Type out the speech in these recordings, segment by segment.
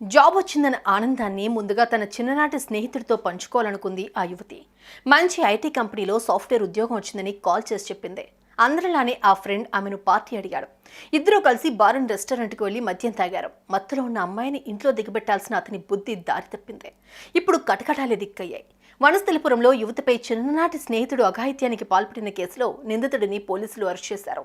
Job వచ్చిందన్న ఆనందాన్ని ముందుగా తన చిన్ననాటి స్నేహితుడితో పంచుకోవాలనుకుంది ఆ యువతి. మంచి ఐటీ కంపెనీలో సాఫ్ట్వేర్ ఉద్యోగం వచ్చిందని కాల్ చేసి చెప్పింది. అందరిలానే ఆ ఫ్రెండ్ ఆమెను పార్టీ అడిగాడు. ఇద్దరూ కలిసి బార్ అండ్ రెస్టారెంట్కి వెళ్ళి మద్యం తాగారు. మత్తులో ఉన్న అమ్మాయిని ఇంట్లో దిగబెట్టాల్సిన అతని బుద్ధి దారి తప్పింది. ఇప్పుడు కటకటాలే దిక్కయ్యాయి. వనస్థలిపురంలో యువతిపై చిన్ననాటి స్నేహితుడు అఘాయిత్యానికి పాల్పడిన కేసులో నిందితుడిని పోలీసులు అరెస్ట్ చేశారు.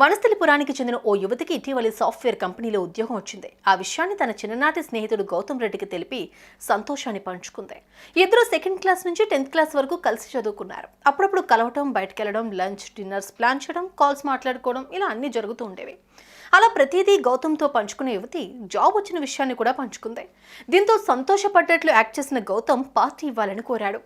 వనస్థలిపురానికి చెందిన ఓ యువతికి ఇటీవలి సాఫ్ట్వేర్ కంపెనీలో ఉద్యోగం వచ్చింది. ఆ విషయాన్ని తన చిన్ననాటి స్నేహితుడు గౌతమ్ రెడ్డికి తెలిపి సంతోషాన్ని పంచుకుంది. ఇద్దరు సెకండ్ క్లాస్ నుంచి టెన్త్ క్లాస్ వరకు కలిసి చదువుకున్నారు. అప్పుడప్పుడు కలవటం బయటకెళ్ళడం లంచ్ డిన్నర్స్ ప్లాన్ చేయడం కాల్స్ మాట్లాడుకోవడం ఇలా అన్ని జరుగుతూ ఉండేవి. అలా ప్రతిదీ గౌతమ్తో పంచుకునే యువతి జాబ్ వచ్చిన విషయాన్ని కూడా పంచుకుంది. దీంతో సంతోషపడ్డట్లు యాక్ట్ చేసిన గౌతమ్ పార్టీ ఇవ్వాలని కోరాడు.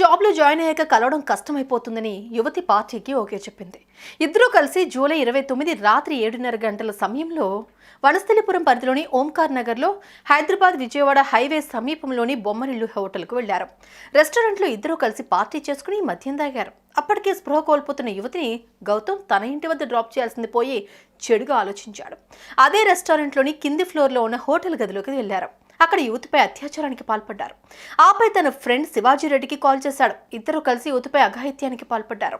జాబ్లో జాయిన్ అయ్యాక కలవడం కష్టమైపోతుందని యువతి పార్టీకి ఓకే చెప్పింది. ఇద్దరూ కలిసి జూలై ఇరవై తొమ్మిది రాత్రి ఏడున్నర గంటల సమయంలో వనస్థలిపురం పరిధిలోని ఓంకార్ నగర్లో హైదరాబాద్ విజయవాడ హైవే సమీపంలోని బొమ్మరిల్లు హోటల్కు వెళ్ళారు. రెస్టారెంట్లో ఇద్దరూ కలిసి పార్టీ చేసుకుని మద్యం తాగారు. అప్పటికే స్పృహ కోల్పోతున్న యువతిని గౌతమ్ తన ఇంటి వద్ద డ్రాప్ చేయాల్సింది పోయి చెడుగా ఆలోచించాడు. అదే రెస్టారెంట్లోని కింది ఫ్లోర్లో ఉన్న హోటల్ గదిలోకి వెళ్ళారు. అక్కడ యువతిపై అత్యాచారానికి పాల్పడ్డారు. ఆపై తన ఫ్రెండ్ శివాజీ రెడ్డికి కాల్ చేశాడు. ఇద్దరు కలిసి యువతిపై అఘాయిత్యానికి పాల్పడ్డారు.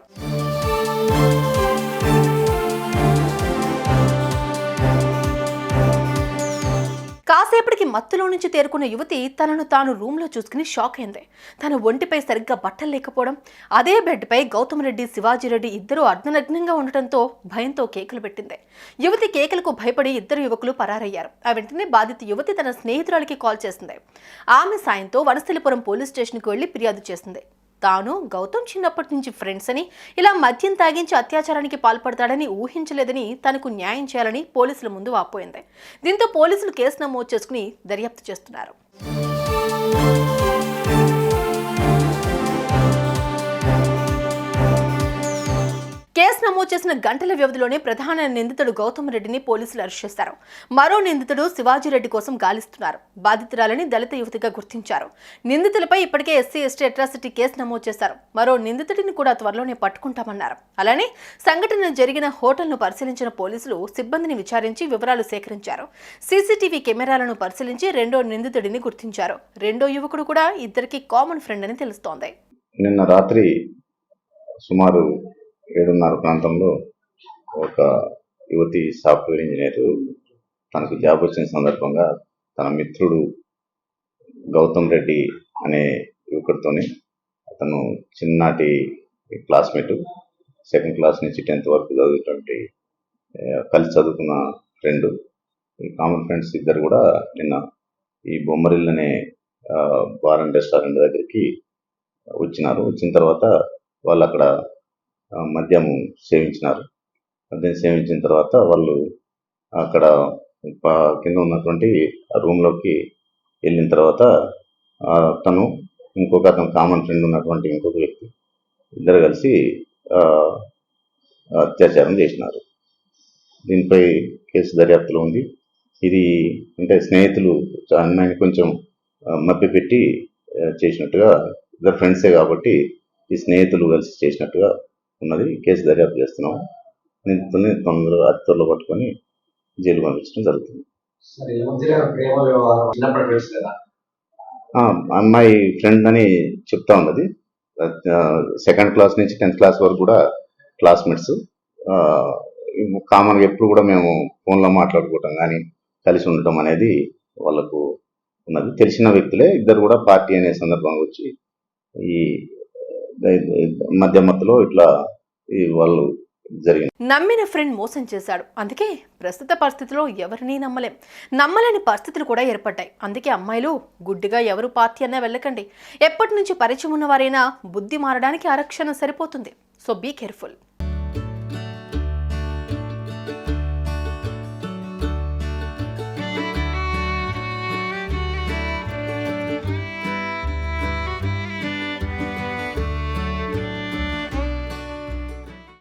మత్తులో నుంచి తేరుకున్న యువతి తనను తాను రూమ్లో చూసుకుని షాక్ అయింది. తన ఒంటిపై సరిగ్గా బట్టలు లేకపోవడం అదే బెడ్పై గౌతమ్ రెడ్డి శివాజీ రెడ్డి అర్ధనగ్నంగా ఉండటంతో భయంతో కేకలు పెట్టింది. యువతి కేకలకు భయపడి ఇద్దరు యువకులు పరారయ్యారు. ఆ వెంటనే బాధిత యువతి తన స్నేహితురాలికి కాల్ చేసింది. ఆమె సాయంతో వనస్థలిపురం పోలీస్ స్టేషన్కి వెళ్ళి ఫిర్యాదు చేసింది. తాను గౌతమ్ చిన్నప్పటి నుంచి ఫ్రెండ్స్ అని ఇలా మద్యం తాగించి అత్యాచారానికి పాల్పడతాడని ఊహించలేదని తనకు న్యాయం చేయాలని పోలీసుల ముందు వాపోయింది. దీంతో పోలీసులు కేసు నమోదు చేసుకుని దర్యాప్తు చేస్తున్నారు. చేసిన గంటల వ్యవధిలోనే ప్రధాన నిందితుడు గౌతమ్ రెడ్డిని పోలీసులు అరెస్ట్ చేశారు. మరో నిందితుడు శివాజీ రెడ్డి కోసం గాలిస్తున్నారు. బాధితురాలని దళిత యువతిగా గుర్తించారు. నిందితులపై ఇప్పటికే ఎస్సీ ఎస్టీ అట్రాసిటీ కేసు నమోదు చేశారు. మరో నిందితుడిని కూడా త్వరలోనే పట్టుకుంటామన్నారు. అలానే సంఘటన జరిగిన హోటల్ను పరిశీలించిన పోలీసులు సిబ్బందిని విచారించి వివరాలు సేకరించారు. సీసీటీవీ కెమెరాలను పరిశీలించి రెండో నిందితుడిని గుర్తించారు. రెండో యువకుడు కూడా ఇద్దరికి కామన్ ఫ్రెండ్ అని తెలుస్తోంది. నిన్న రాత్రి సుమారు ఏడున్నర ప్రాంతంలో ఒక యువతి సాఫ్ట్వేర్ ఇంజనీర్ తనకు జాబ్ వచ్చిన సందర్భంగా తన మిత్రుడు గౌతమ్ రెడ్డి అనే యువకుడితోని అతను చిన్ననాటి క్లాస్మేట్ సెకండ్ క్లాస్ నుంచి టెన్త్ వరకు చదివినటువంటి కలిసి చదువుకున్న ఫ్రెండ్. ఈ కామన్ ఫ్రెండ్స్ ఇద్దరు కూడా నిన్న ఈ బొమ్మరిల్ అనే బార్ అండ్ రెస్టారెంట్ దగ్గరికి వచ్చినారు. వచ్చిన తర్వాత వాళ్ళు అక్కడ మద్యం సేవించినారు. మద్యం సేవించిన తర్వాత వాళ్ళు అక్కడ కింద ఉన్నటువంటి రూమ్లోకి వెళ్ళిన తర్వాత తను ఇంకొక అతను కామన్ ఫ్రెండ్ ఉన్నటువంటి ఇంకొక వ్యక్తి ఇద్దరు కలిసి అత్యాచారం చేసినారు. దీనిపై కేసు దర్యాప్తులో ఉంది. ఇది అంటే స్నేహితులు అమ్మాయిని కొంచెం ఆ, చేసినట్టుగా ఇద్దరు ఫ్రెండ్సే కాబట్టి ఈ స్నేహితులు కలిసి చేసినట్టుగా ఉన్నది కేసు దర్యాప్తు చేస్తున్నాం నిందితుల్ని తొందరగా అతి త్వరలో పట్టుకొని జైలు పంపించడం జరుగుతుంది. అమ్మాయి ఫ్రెండ్ అని చెప్తా ఉన్నది. సెకండ్ క్లాస్ నుంచి టెన్త్ క్లాస్ వరకు కూడా క్లాస్మేట్స్ కామన్గా ఎప్పుడు కూడా మేము ఫోన్లో మాట్లాడుకోవటం కానీ కలిసి ఉండటం అనేది వాళ్ళకు ఉన్నది. తెలిసిన వ్యక్తులే ఇద్దరు కూడా పార్టీ అనే సందర్భంగా వచ్చి ఈ మధ్య మధ్యలో ఇట్లా వాళ్ళు నమ్మిన ఫ్రెండ్ మోసం చేశాడు. అందుకే ప్రస్తుత పరిస్థితిలో ఎవరినీ నమ్మలేం. నమ్మలేని పరిస్థితులు కూడా ఏర్పడ్డాయి. అందుకే అమ్మాయిలు గుడ్డిగా ఎవరు పార్టీ అన్నా వెళ్ళకండి. ఎప్పటి నుంచి పరిచయం ఉన్నవారైనా బుద్ధి మారడానికి ఆరక్షణ సరిపోతుంది. So be careful.